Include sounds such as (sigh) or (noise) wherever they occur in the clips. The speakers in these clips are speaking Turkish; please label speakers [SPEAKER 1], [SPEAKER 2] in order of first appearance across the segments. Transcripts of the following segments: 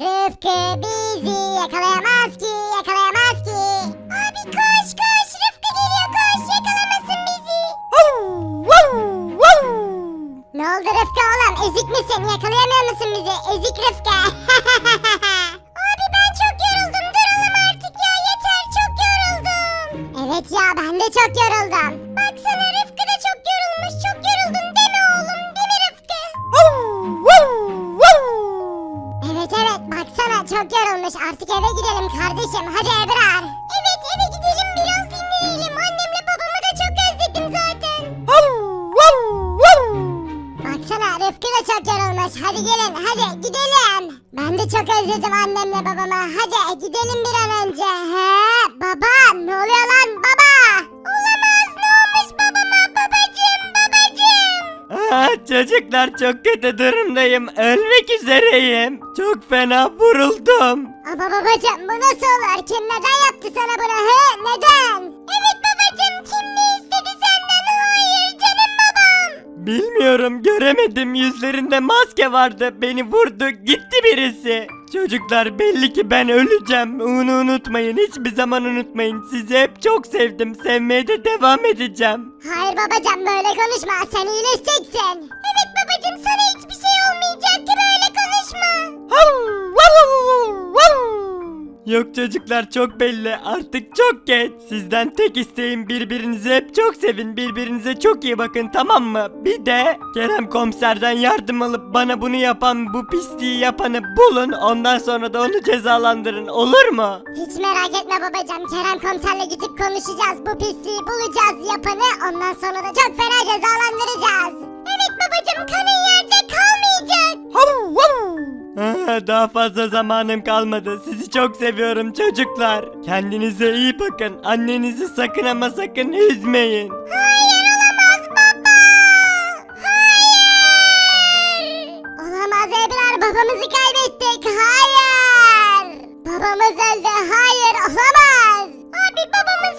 [SPEAKER 1] Rıfkı bizi yakalayamaz ki yakalayamaz ki. Abi koş koş Rıfkı geliyor koş yakalamasın bizi. Ne oldu Rıfkı oğlum ezik misin yakalayamıyor musun bizi ezik Rıfkı. (laughs) çok yorulmuş artık eve gidelim kardeşim hadi Ebrar. Evet eve gidelim biraz dinlenelim annemle babamı da çok özledim zaten. Baksana Rıfkı da çok yorulmuş hadi gelin hadi gidelim. Ben de çok özledim annemle babamı hadi gidelim bir an önce. He baba
[SPEAKER 2] çocuklar çok kötü durumdayım. Ölmek üzereyim. Çok fena vuruldum.
[SPEAKER 1] Ama babacım bu nasıl olur? Kim neden yaptı sana bunu? He? Neden? Evet
[SPEAKER 2] Bilmiyorum göremedim yüzlerinde maske vardı. Beni vurdu gitti birisi. Çocuklar belli ki ben öleceğim. Bunu unutmayın. Hiçbir zaman unutmayın. Sizi hep çok sevdim. Sevmeye de devam edeceğim.
[SPEAKER 1] Hayır babacım böyle konuşma. Sen iyileşeceksin. Evet babacım sana hiçbir şey olmayacak böyle konuşma.
[SPEAKER 2] Yok çocuklar çok belli artık çok geç. Sizden tek isteğim birbirinizi hep çok sevin birbirinize çok iyi bakın tamam mı? Bir de Kerem komiserden yardım alıp bana bunu yapan bu pisliği yapanı bulun ondan sonra da onu cezalandırın olur mu?
[SPEAKER 1] Hiç merak etme babacım. Kerem komiserle gidip konuşacağız. Bu pisliği bulacağız yapanı. Ondan sonra da çok fena cezalandıracağız. Evet babacım kanın yerde kalmayacak.
[SPEAKER 2] Daha fazla zamanım kalmadı. Sizi çok seviyorum çocuklar. Kendinize iyi bakın. Annenizi sakın ama sakın üzmeyin.
[SPEAKER 1] Hayır olamaz baba. Hayır. Olamaz Ebrar babamızı kaybettik. Hayır. Babamız öldü. Hayır olamaz. Abi babamın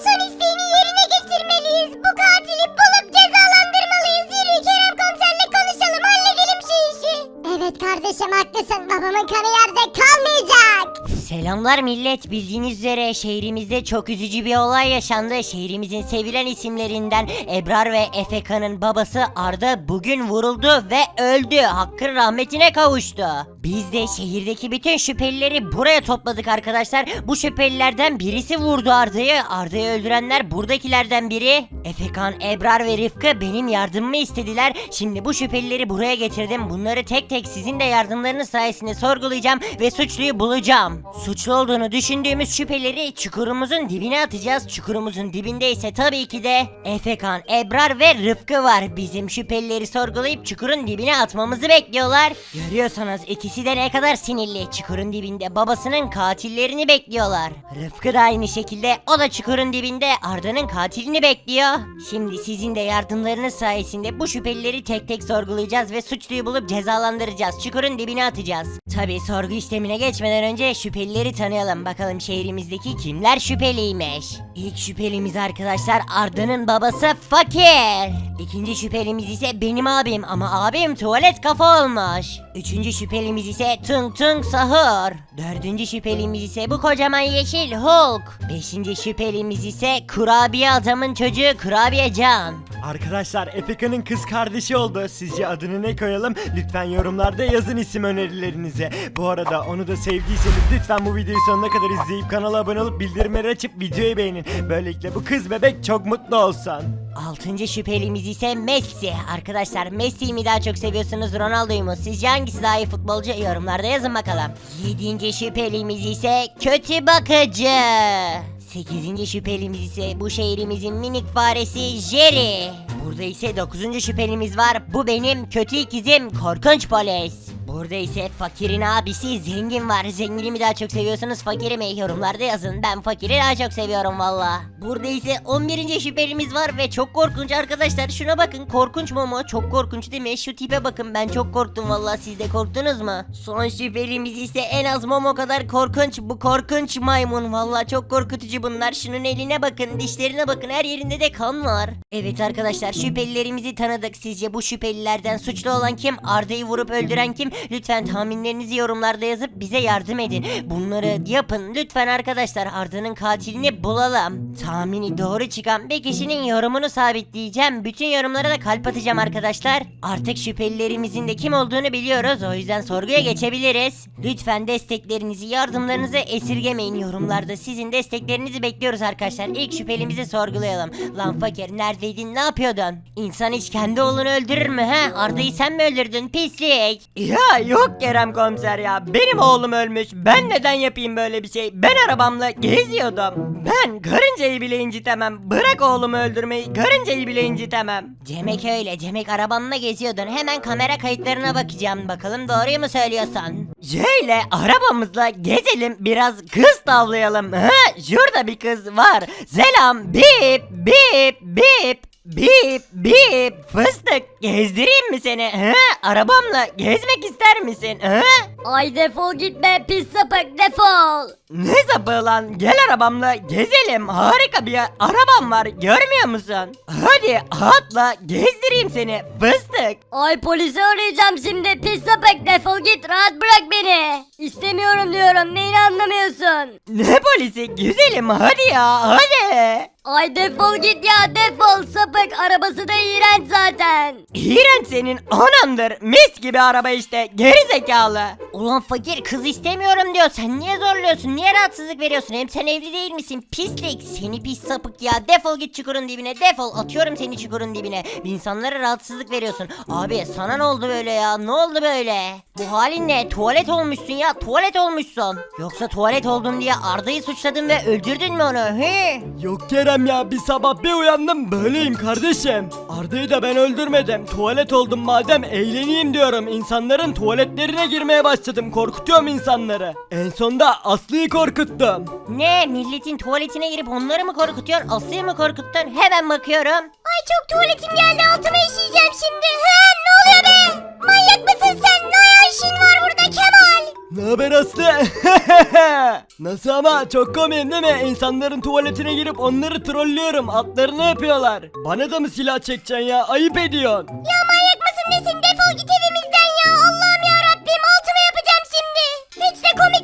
[SPEAKER 1] Evet kardeşim haklısın. Babamın kanı yerde kalmayacak.
[SPEAKER 3] Selamlar millet. Bildiğiniz üzere şehrimizde çok üzücü bir olay yaşandı. Şehrimizin sevilen isimlerinden Ebrar ve Efeka'nın babası Arda bugün vuruldu ve öldü. Hakkın rahmetine kavuştu. Biz de şehirdeki bütün şüphelileri buraya topladık arkadaşlar. Bu şüphelilerden birisi vurdu Arda'yı. Arda'yı öldürenler buradakilerden biri. Efekan, Ebrar ve Rıfkı benim yardımımı istediler. Şimdi bu şüphelileri buraya getirdim. Bunları tek tek sizin de yardımlarınız sayesinde sorgulayacağım ve suçluyu bulacağım. Suçlu olduğunu düşündüğümüz şüpheleri çukurumuzun dibine atacağız. Çukurumuzun dibinde ise tabii ki de Efekan, Ebrar ve Rıfkı var. Bizim şüphelileri sorgulayıp çukurun dibine atmamızı bekliyorlar. Görüyorsanız ikisi de ne kadar sinirli. Çukurun dibinde babasının katillerini bekliyorlar. Rıfkı da aynı şekilde o da çukurun dibinde Arda'nın katilini bekliyor. Şimdi sizin de yardımlarınız sayesinde bu şüphelileri tek tek sorgulayacağız ve suçluyu bulup cezalandıracağız. Çukurun dibine atacağız. Tabi sorgu işlemine geçmeden önce şüphelileri tanıyalım. Bakalım şehrimizdeki kimler şüpheliymiş. İlk şüphelimiz arkadaşlar Arda'nın babası Fakir. İkinci şüphelimiz ise benim abim ama abim tuvalet kafa olmuş. Üçüncü şüphelimiz ise Tung Tung Sahur. Dördüncü şüphelimiz ise bu kocaman yeşil Hulk. Beşinci şüphelimiz ise kurabiye adamın çocuğu Kurabiye Can.
[SPEAKER 2] Arkadaşlar Efeka'nın kız kardeşi oldu. Sizce adını ne koyalım? Lütfen yorumlarda yazın isim önerilerinizi. Bu arada onu da sevdiyseniz lütfen bu videoyu sonuna kadar izleyip kanala abone olup bildirimleri açıp videoyu beğenin. Böylelikle bu kız bebek çok mutlu olsun.
[SPEAKER 3] Altıncı şüphelimiz ise Messi. Arkadaşlar Messi'yi mi daha çok seviyorsunuz Ronaldo'yu mu? Sizce hangisi daha iyi futbolcu? Yorumlarda yazın bakalım. Yedinci şüphelimiz ise kötü bakıcı. Sekizinci şüphelimiz ise bu şehrimizin minik faresi Jerry. Burada ise dokuzuncu şüphelimiz var. Bu benim kötü ikizim Korkunç Polis. Burada ise fakirin abisi zengin var. Zengini mi daha çok seviyorsunuz fakiri mi? Yorumlarda yazın. Ben fakiri daha çok seviyorum valla. Burada ise 11. şüphelimiz var ve çok korkunç arkadaşlar. Şuna bakın korkunç mu mu? Çok korkunç değil mi? Şu tipe bakın ben çok korktum valla. Siz de korktunuz mu? Son şüphelimiz ise en az Momo kadar korkunç. Bu korkunç maymun valla çok korkutucu bunlar. Şunun eline bakın, dişlerine bakın. Her yerinde de kan var. Evet arkadaşlar şüphelilerimizi tanıdık. Sizce bu şüphelilerden suçlu olan kim? Arda'yı vurup öldüren kim? Lütfen tahminlerinizi yorumlarda yazıp bize yardım edin. Bunları yapın lütfen arkadaşlar Arda'nın katilini bulalım. Tahmini doğru çıkan bir kişinin yorumunu sabitleyeceğim. Bütün yorumlara da kalp atacağım arkadaşlar. Artık şüphelilerimizin de kim olduğunu biliyoruz. O yüzden sorguya geçebiliriz. Lütfen desteklerinizi, yardımlarınızı esirgemeyin. Yorumlarda sizin desteklerinizi bekliyoruz arkadaşlar. İlk şüphelimizi sorgulayalım. Lan fakir neredeydin ne yapıyordun? İnsan hiç kendi oğlunu öldürür mü he? Arda'yı sen mi öldürdün pislik?
[SPEAKER 4] Ya yok Kerem komiser ya. Benim oğlum ölmüş. Ben neden yapayım böyle bir şey? Ben arabamla geziyordum. Ben karıncayı bile incitemem. Bırak oğlumu öldürmeyi. Karıncayı bile incitemem.
[SPEAKER 3] Demek öyle. Demek arabanla geziyordun. Hemen kamera kayıtlarına bakacağım. Bakalım doğruyu mu söylüyorsun?
[SPEAKER 4] Şöyle arabamızla gezelim biraz kız tavlayalım. Ha, şurada bir kız var. Selam bip bip bip. Bip bip fıstık gezdireyim mi seni? Ha? Arabamla gezmek ister misin? Ha?
[SPEAKER 5] Ay defol gitme pis sapık defol.
[SPEAKER 4] Ne sapı lan? Gel arabamla gezelim. Harika bir arabam var. Görmüyor musun? Hadi atla gezdireyim seni. Fıstık.
[SPEAKER 5] Ay polisi arayacağım şimdi pis sapık defol git rahat bırak beni. İstemiyorum diyorum neyini anlamıyorsun.
[SPEAKER 4] Ne polisi? Güzelim hadi ya hadi.
[SPEAKER 5] Ay defol git ya defol sapık arabası da iğrenç zaten.
[SPEAKER 4] İğrenç senin anandır. Mis gibi araba işte. Geri zekalı.
[SPEAKER 3] Ulan fakir kız istemiyorum diyor. Sen niye zorluyorsun? Niye rahatsızlık veriyorsun? Hem sen evli değil misin? Pislik. Seni pis sapık ya. Defol git çukurun dibine. Defol. Atıyorum seni çukurun dibine. İnsanlara rahatsızlık veriyorsun. Abi sana ne oldu böyle ya? Ne oldu böyle? Bu halin ne? Tuvalet olmuşsun ya. Tuvalet olmuşsun. Yoksa tuvalet oldun diye Arda'yı suçladın ve öldürdün mü onu? He?
[SPEAKER 4] Yok Kerem ya bir sabah bir uyandım böyleyim kardeşim. Arda'yı da ben öldürmedim. Tuvalet oldum madem eğleneyim diyorum. İnsanların tuvaletlerine girmeye başladım. Korkutuyorum insanları. En sonda Aslı'yı korkuttum.
[SPEAKER 3] Ne? Milletin tuvaletine girip onları mı korkutuyorsun? Aslı'yı mı korkuttun? Hemen bakıyorum.
[SPEAKER 2] Ay çok tuvaletim geldi altıma işeyeceğim şimdi. He ne oluyor be? Manyak mısın sen? Ne
[SPEAKER 4] haber Aslı? (laughs) Nasıl ama çok komik değil mi? İnsanların tuvaletine girip onları trollüyorum. Atlarını yapıyorlar. Bana da mı silah çekeceksin ya? Ayıp ediyorsun.
[SPEAKER 2] Ya manyak mısın nesin? Defol git evimizden ya. Allah'ım ya Rabbim altıma yapacağım şimdi. Hiç de komik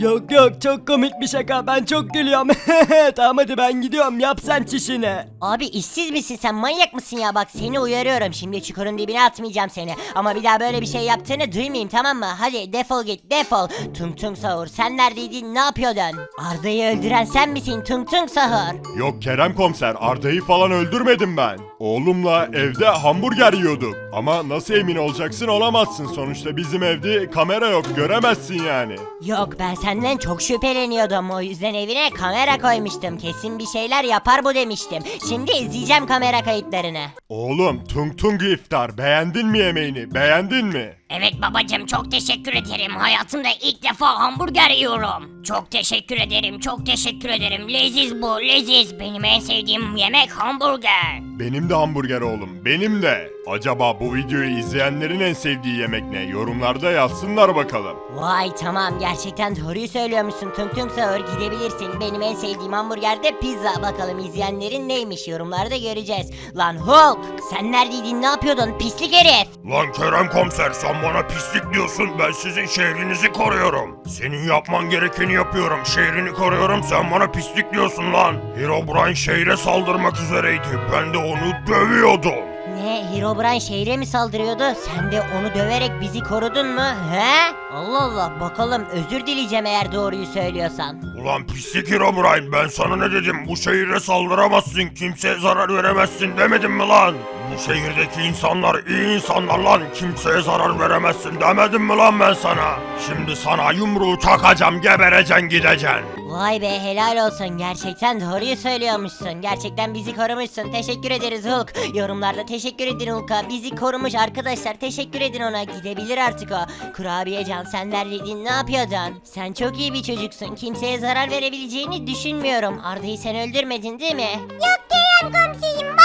[SPEAKER 4] Yok yok çok komik bir şaka. Ben çok gülüyorum. (laughs) tamam hadi ben gidiyorum. Yap sen çişini.
[SPEAKER 3] Abi işsiz misin sen manyak mısın ya bak seni uyarıyorum şimdi çukurun dibine atmayacağım seni ama bir daha böyle bir şey yaptığını duymayayım tamam mı hadi defol git defol Tung Tung Sahur sen neredeydin ne yapıyordun Arda'yı öldüren sen misin Tung Tung Sahur
[SPEAKER 6] Yok Kerem komiser Arda'yı falan öldürmedim ben. Oğlumla evde hamburger yiyorduk. Ama nasıl emin olacaksın olamazsın sonuçta bizim evde kamera yok göremezsin yani.
[SPEAKER 3] Yok ben senden çok şüpheleniyordum o yüzden evine kamera koymuştum kesin bir şeyler yapar bu demiştim şimdi izleyeceğim kamera kayıtlarını
[SPEAKER 6] Oğlum tung tung iftar beğendin mi yemeğini beğendin mi?
[SPEAKER 7] Evet babacım çok teşekkür ederim. Hayatımda ilk defa hamburger yiyorum. Çok teşekkür ederim, çok teşekkür ederim. Leziz bu, leziz. Benim en sevdiğim yemek hamburger.
[SPEAKER 6] Benim de hamburger oğlum benim de. Acaba bu videoyu izleyenlerin en sevdiği yemek ne? Yorumlarda yazsınlar bakalım.
[SPEAKER 3] Vay tamam. Gerçekten doğruyu söylüyormuşsun. Tung Tung Sahur gidebilirsin. Benim en sevdiğim hamburger de pizza. Bakalım izleyenlerin neymiş? Yorumlarda göreceğiz. Lan Hulk sen neredeydin? Ne yapıyordun? Pislik herif.
[SPEAKER 6] Lan Kerem komiser sen bana pislik diyorsun. Ben sizin şehrinizi koruyorum. Senin yapman gerekeni yapıyorum. Şehrini koruyorum. Sen bana pislik diyorsun lan. Herobrine şehre saldırmak üzereydi. Ben de onu dövüyordum.
[SPEAKER 3] Ne Herobrine şehre mi saldırıyordu sen de onu döverek bizi korudun mu he? Allah Allah bakalım özür dileyeceğim eğer doğruyu söylüyorsan
[SPEAKER 6] Ulan pislik Herobrine ben sana ne dedim bu şehire saldıramazsın kimseye zarar veremezsin demedim mi lan? Bu şehirdeki insanlar iyi insanlar lan kimseye zarar veremezsin demedim mi lan ben sana? Şimdi sana yumruğu takacağım gebereceksin gideceksin.
[SPEAKER 3] Vay be helal olsun. Gerçekten doğruyu söylüyormuşsun. Gerçekten bizi korumuşsun. Teşekkür ederiz Hulk. Yorumlarda teşekkür edin Hulk'a. Bizi korumuş arkadaşlar teşekkür edin ona. Gidebilir artık o. Kurabiyecan sen neredeydin ne yapıyordun? Sen çok iyi bir çocuksun. Kimseye zarar verebileceğini düşünmüyorum. Arda'yı sen öldürmedin değil mi?
[SPEAKER 2] Yok Kerem komiserim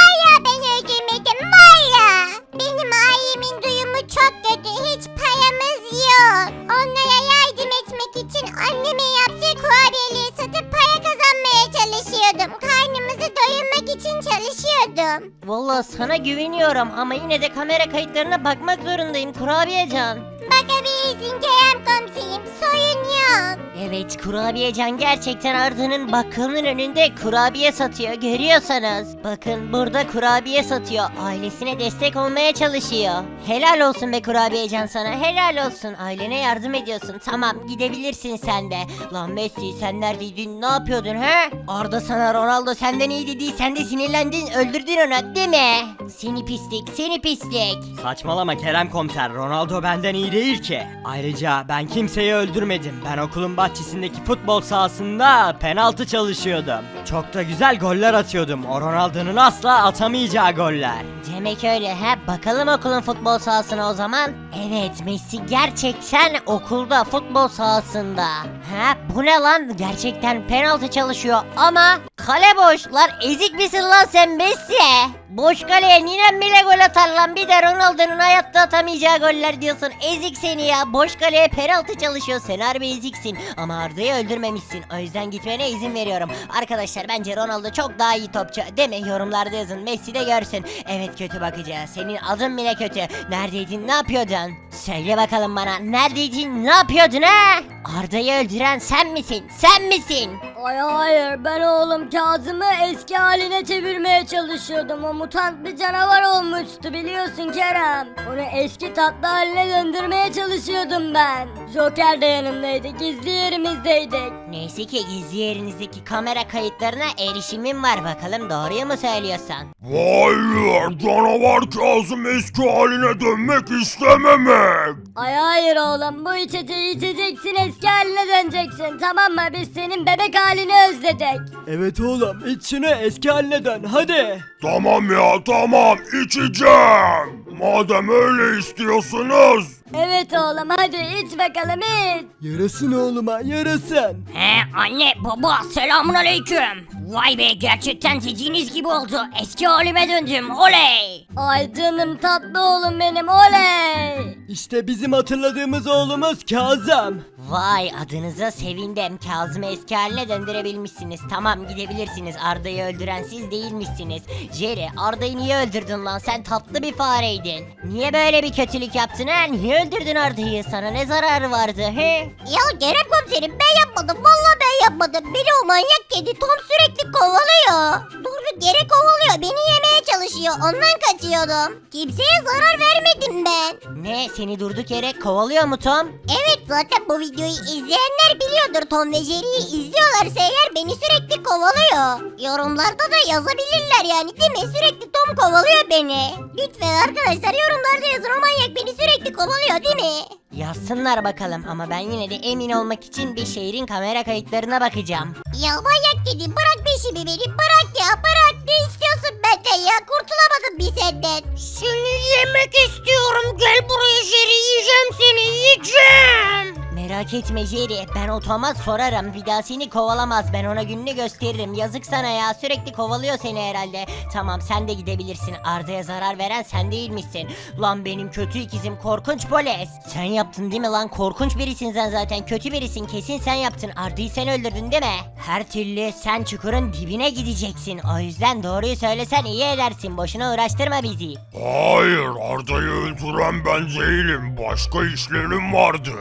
[SPEAKER 3] sana güveniyorum ama yine de kamera kayıtlarına bakmak zorundayım kurabiyecan.
[SPEAKER 1] Bakabilirsin Kerem komiserim soyun yok.
[SPEAKER 3] Evet kurabiyecan gerçekten Arda'nın bakkalının önünde kurabiye satıyor görüyorsanız. Bakın burada kurabiye satıyor ailesine destek olmaya çalışıyor. Helal olsun be kurabiyecan sana helal olsun ailene yardım ediyorsun tamam gidebilirsin sen de. Lan Messi sen neredeydin ne yapıyordun he? Arda sana Ronaldo senden iyi dedi sen de sinirlendin öldürdün onu değil mi? Seni pislik seni pislik.
[SPEAKER 2] Saçmalama Kerem komiser Ronaldo benden iyi değil ki. Ayrıca ben kimseyi öldürmedim. Ben okulun bahçesindeki futbol sahasında penaltı çalışıyordum. Çok da güzel goller atıyordum. O Ronaldo'nun asla atamayacağı goller.
[SPEAKER 3] Demek öyle he bakalım okulun futbol sahasına o zaman. Evet Messi gerçekten okulda futbol sahasında. Ha bu ne lan gerçekten penaltı çalışıyor ama kale boş lan ezik misin lan sen Messi? Boş kaleye ninem bile gol atar lan bir de Ronaldo'nun hayatta atamayacağı goller diyorsun ezik seni ya. Boş kaleye penaltı çalışıyor. Sen harbi eziksin. Ama Arda'yı öldürmemişsin. O yüzden gitmene izin veriyorum. Arkadaşlar bence Ronaldo çok daha iyi topçu. Mi yorumlarda yazın. Messi de görsün. Evet kötü bakıcı senin adın bile kötü. Neredeydin ne yapıyordun? Söyle bakalım bana. Neredeydin ne yapıyordun ha Arda'yı öldüren sen misin? Sen misin
[SPEAKER 5] Ay hayır ben oğlum Kazım'ı eski haline çevirmeye çalışıyordum. O mutant bir canavar olmuştu biliyorsun Kerem. Onu eski tatlı haline döndürmeye çalışıyordum ben. Joker de yanımdaydı gizli yerimizdeydik.
[SPEAKER 3] Neyse ki gizli yerinizdeki kamera kayıtlarına erişimim var bakalım doğruyu mu söylüyorsun?
[SPEAKER 6] Hayır canavar Kazım eski haline dönmek istememek.
[SPEAKER 5] Ay hayır oğlum bu içeceği içeceksin eski haline döneceksin tamam mı biz senin bebek halini özledik.
[SPEAKER 2] Evet oğlum iç şunu eski haline dön hadi.
[SPEAKER 6] Tamam ya tamam içeceğim. Madem öyle istiyorsunuz.
[SPEAKER 5] Evet oğlum hadi iç bakalım iç.
[SPEAKER 2] Yarasın oğluma yarasın.
[SPEAKER 8] He anne baba selamun aleyküm. Vay be gerçekten dediğiniz gibi oldu. Eski halime döndüm oley.
[SPEAKER 5] Ay canım tatlı oğlum benim oley.
[SPEAKER 2] İşte bizim hatırladığımız oğlumuz Kazım.
[SPEAKER 3] Vay adınıza sevindim. Kazım'ı eski haline döndürebilmişsiniz. Tamam gidebilirsiniz. Arda'yı öldüren siz değilmişsiniz. Jerry Arda'yı niye öldürdün lan? Sen tatlı bir fareydin. Niye böyle bir kötülük yaptın ha? Niye öldürdün Arda'yı? Sana ne zararı vardı he?
[SPEAKER 1] Ya Kerem komiserim ben yapmadım vallahi ben yapmadım. Beni o manyak kedi Tom sürekli kovalıyor. Durduk yere kovalıyor beni yemeye çalışıyor ondan kaçıyordum. Kimseye zarar vermedim ben.
[SPEAKER 3] Ne seni durduk yere kovalıyor mu Tom?
[SPEAKER 1] Evet zaten bu videoyu izleyenler biliyordur Tom ve Jerry'yi izliyorlarsa eğer beni sürekli kovalıyor. Yorumlarda da yazabilirler yani değil mi? Sürekli Tom kovalıyor beni. Lütfen arkadaşlar yorumlarda yazın o manyak beni sürekli kovalıyor değil mi?
[SPEAKER 3] Yazsınlar bakalım ama ben yine de emin olmak için bir şehrin kamera kayıtlarına bakacağım.
[SPEAKER 1] Ya manyak kedi bırak peşimi beni bırak ya bırak ne istiyorsun benden ya kurtulamadım bir senden.
[SPEAKER 8] Seni yemek istiyorum gel buraya Jerry yiyeceğim seni yiyeceğim.
[SPEAKER 3] Merak etme Jerry. Ben otomat sorarım. Bir daha seni kovalamaz. Ben ona gününü gösteririm. Yazık sana ya. Sürekli kovalıyor seni herhalde. Tamam sen de gidebilirsin. Arda'ya zarar veren sen değilmişsin. Lan benim kötü ikizim korkunç polis. Sen yaptın değil mi lan? Korkunç birisin sen zaten. Kötü birisin. Kesin sen yaptın. Arda'yı sen öldürdün değil mi? Her türlü sen çukurun dibine gideceksin. O yüzden doğruyu söylesen iyi edersin. Boşuna uğraştırma bizi.
[SPEAKER 6] Hayır Arda'yı öldüren ben değilim. Başka işlerim vardı.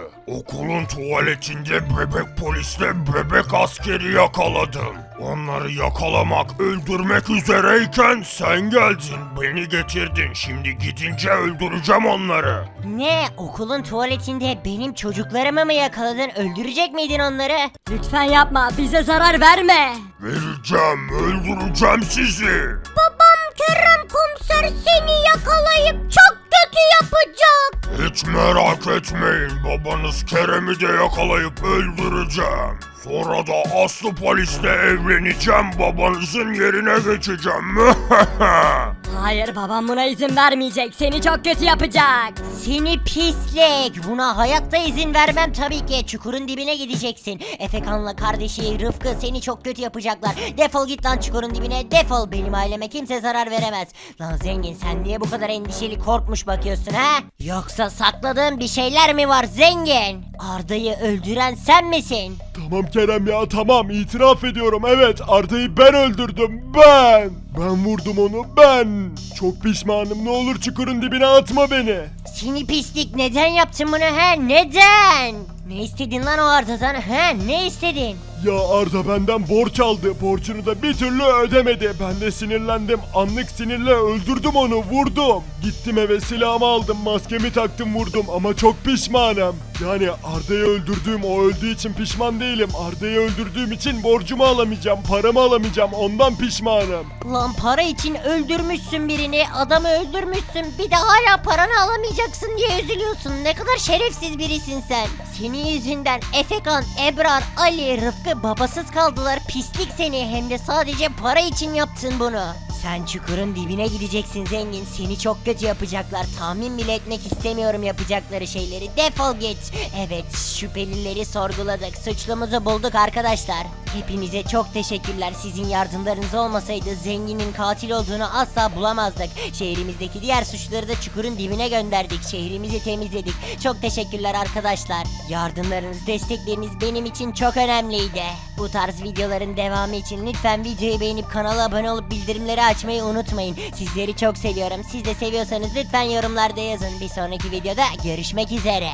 [SPEAKER 6] Okulun tuvaletinde bebek polisle bebek askeri yakaladım. Onları yakalamak, öldürmek üzereyken sen geldin. Beni getirdin. Şimdi gidince öldüreceğim onları.
[SPEAKER 3] Ne okulun tuvaletinde benim çocuklarımı mı yakaladın öldürecek miydin onları?
[SPEAKER 5] Lütfen yapma bize zarar verme.
[SPEAKER 6] Vereceğim, öldüreceğim sizi.
[SPEAKER 1] Babam Kerem komiser seni yakalayıp çok kötü yapacak.
[SPEAKER 6] Hiç merak etmeyin. Babanız Kerem'i de yakalayıp öldüreceğim. Sonra da Aslı polisle evleneceğim. Babanızın yerine geçeceğim. (laughs)
[SPEAKER 5] Hayır babam buna izin vermeyecek seni çok kötü yapacak.
[SPEAKER 3] Seni pislik. Buna hayatta izin vermem tabii ki. Çukurun dibine gideceksin. Efekan'la kardeşi Rıfkı seni çok kötü yapacaklar. Defol git lan çukurun dibine. Defol. Benim aileme kimse zarar veremez. Lan zengin sen niye bu kadar endişeli korkmuş bakıyorsun ha? Yoksa sakladığın bir şeyler mi var zengin? Arda'yı öldüren sen misin?
[SPEAKER 9] Tamam Kerem ya tamam itiraf ediyorum evet Arda'yı ben öldürdüm ben. Ben vurdum onu ben. Çok pişmanım ne olur çukurun dibine atma beni.
[SPEAKER 3] Seni pislik neden yaptın bunu he neden? Ne istedin lan o Arda'dan he ne istedin?
[SPEAKER 9] Ya Arda benden borç aldı. Borcunu da bir türlü ödemedi. Ben de sinirlendim. Anlık sinirle öldürdüm onu. Vurdum. Gittim eve silahımı aldım. Maskemi taktım vurdum. Ama çok pişmanım. Yani Arda'yı öldürdüğüm o öldüğü için pişman değilim. Arda'yı öldürdüğüm için borcumu alamayacağım. Paramı alamayacağım. Ondan pişmanım.
[SPEAKER 3] Lan para için öldürmüşsün birini, adamı öldürmüşsün. Bir de hala paranı alamayacaksın diye üzülüyorsun. Ne kadar şerefsiz birisin sen. Senin yüzünden Efekan, Ebrar, Ali, Rıfkı babasız kaldılar. Pislik seni hem de sadece para için yaptın bunu. Sen çukurun dibine gideceksin zengin. Seni çok kötü yapacaklar. Tahmin bile etmek istemiyorum yapacakları şeyleri. Defol git. Evet şüphelileri sorguladık. Suçlumuzu bulduk arkadaşlar. Hepinize çok teşekkürler. Sizin yardımlarınız olmasaydı zenginin katil olduğunu asla bulamazdık. Şehrimizdeki diğer suçları da çukurun dibine gönderdik. Şehrimizi temizledik. Çok teşekkürler arkadaşlar. Yardımlarınız, destekleriniz benim için çok önemliydi. Bu tarz videoların devamı için lütfen videoyu beğenip kanala abone olup bildirimleri açmayı unutmayın. Sizleri çok seviyorum. Siz de seviyorsanız lütfen yorumlarda yazın. Bir sonraki videoda görüşmek üzere.